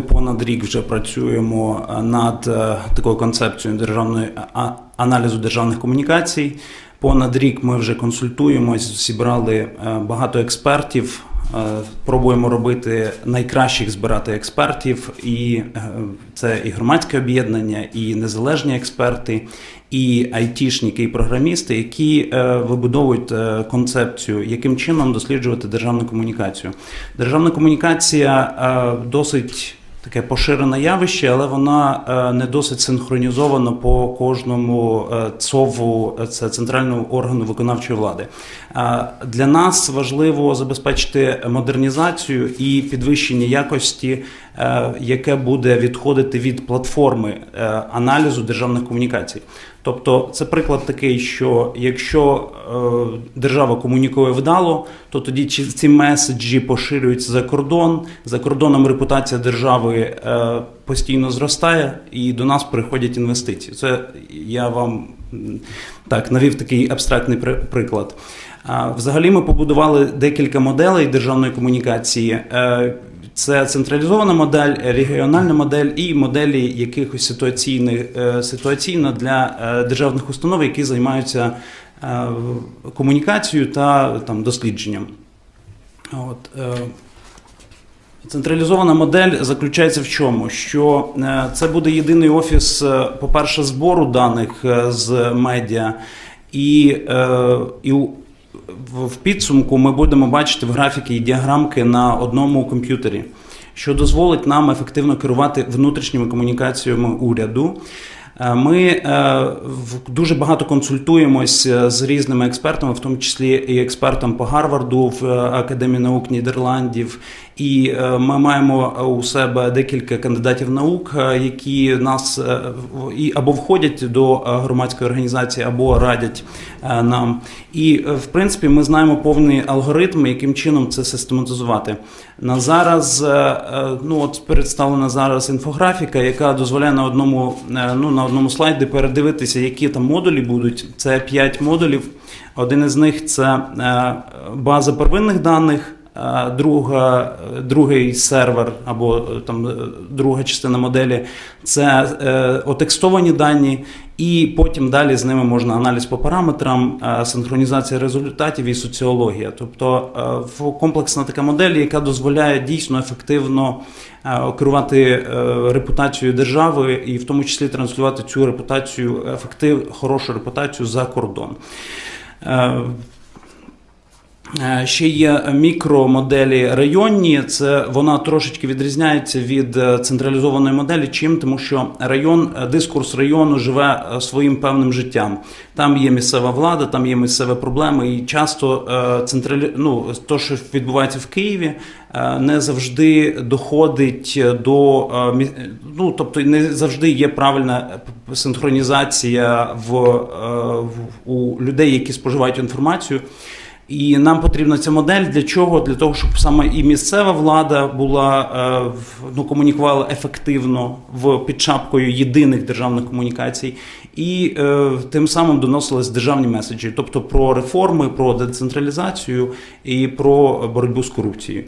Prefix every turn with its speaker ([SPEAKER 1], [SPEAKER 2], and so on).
[SPEAKER 1] понад рік вже працюємо е, над е, такою концепцією державної аналізу державних комунікацій. Понад рік ми вже консультуємось, зібрали е, багато експертів. Пробуємо робити найкращих збирати експертів, і це і громадське об'єднання, і незалежні експерти, і айтішники, і програмісти, які вибудовують концепцію, яким чином досліджувати державну комунікацію. Державна комунікація досить таке поширене явище, але вона е, не досить синхронізована по кожному е, ЦОВу, е, це центральному органу виконавчої влади. Для нас важливо забезпечити модернізацію і підвищення якості, яке буде відходити від платформи е, аналізу державних комунікацій. Тобто, це приклад такий, що якщо е, держава комунікує вдало, то тоді ці меседжі поширюються за кордон. За кордоном репутація держави е, постійно зростає, і до нас приходять інвестиції. Це я вам так навів такий абстрактний приклад. Взагалі, ми побудували декілька моделей державної комунікації. Е, Це централізована модель, регіональна модель і моделі якихось ситуаційних е, ситуаційно для е, державних установ, які займаються е, комунікацією та там дослідженням. От, е, Централізована модель заключається в чому? Що е, це буде єдиний офіс, е, по-перше, збору даних е, з медіа, і, е, і в підсумку ми будемо бачити в графіки і діаграмки на одному комп'ютері, що дозволить нам ефективно керувати внутрішніми комунікаціями уряду. Е, Ми е, дуже багато консультуємось е, з різними експертами, в тому числі і експертом по Гарварду в Академії наук Нідерландів. І ми маємо у себе декілька кандидатів наук, які нас і або входять до громадської організації, або радять нам. І в принципі ми знаємо повний алгоритм, яким чином це систематизувати. На зараз ну от представлена зараз інфографіка, яка дозволяє на одному ну на одному слайді передивитися, які там модулі будуть. Це 5 модулів. Один із них це е, база первинних даних. Друга, другий сервер або е, там е, друга частина моделі це е, отекстовані дані, і потім далі з ними можна аналіз по параметрам, синхронізація результатів і соціологія. Тобто комплексна така модель, яка дозволяє дійсно ефективно керувати репутацією держави, і в тому числі транслювати цю репутацію, ефектив, хорошу репутацію за кордон. Е, Ще є мікромоделі районні. Це вона трошечки відрізняється від е, централізованої моделі. Чим тому, що район, е, дискурс району живе своїм певним життям. Там є місцева влада, там є місцеві проблеми, і часто централі... ну, то, що відбувається в Києві, не завжди доходить до ну, тобто не завжди є правильна синхронізація в, в у людей, які споживають інформацію. І нам потрібна ця модель для чого? Для того, щоб саме і місцева влада була е, ну, комунікувала ефективно в під шапкою єдиних державних комунікацій, і е, тим самим доносились державні меседжі, тобто про реформи, про децентралізацію і про боротьбу з корупцією.